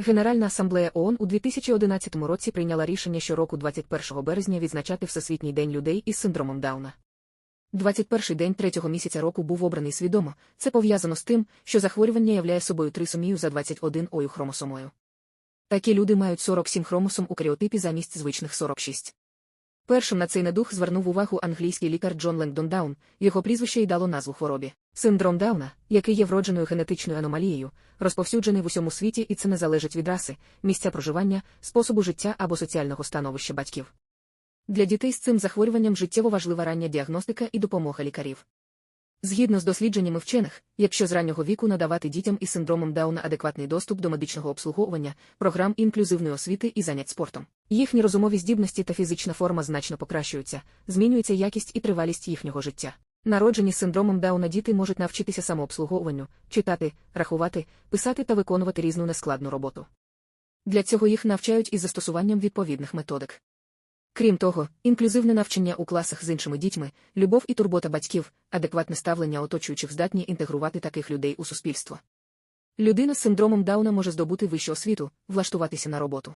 Генеральна асамблея ООН у 2011 році прийняла рішення щороку 21 березня відзначати Всесвітній день людей із синдромом Дауна. 21 день третього місяця року був обраний свідомо. Це пов'язано з тим, що захворювання являє собою трисомію за 21 ою хромосомою. Такі люди мають 47 хромосом у каріотипі замість звичних 46. Першим на цей недух звернув увагу англійський лікар Джон Лендон Даун, його прізвище й дало назву хворобі. Синдром Дауна, який є вродженою генетичною аномалією, розповсюджений в усьому світі і це не залежить від раси, місця проживання, способу життя або соціального становища батьків. Для дітей з цим захворюванням життєво важлива рання діагностика і допомога лікарів. Згідно з дослідженнями вчених, якщо з раннього віку надавати дітям із синдромом Дауна адекватний доступ до медичного обслуговування, програм інклюзивної освіти і занять спортом, їхні розумові здібності та фізична форма значно покращуються, змінюється якість і тривалість їхнього життя. Народжені з синдромом Дауна діти можуть навчитися самообслуговуванню, читати, рахувати, писати та виконувати різну нескладну роботу. Для цього їх навчають із застосуванням відповідних методик. Крім того, інклюзивне навчання у класах з іншими дітьми, любов і турбота батьків, адекватне ставлення оточуючих здатні інтегрувати таких людей у суспільство. Людина з синдромом Дауна може здобути вищу освіту, влаштуватися на роботу.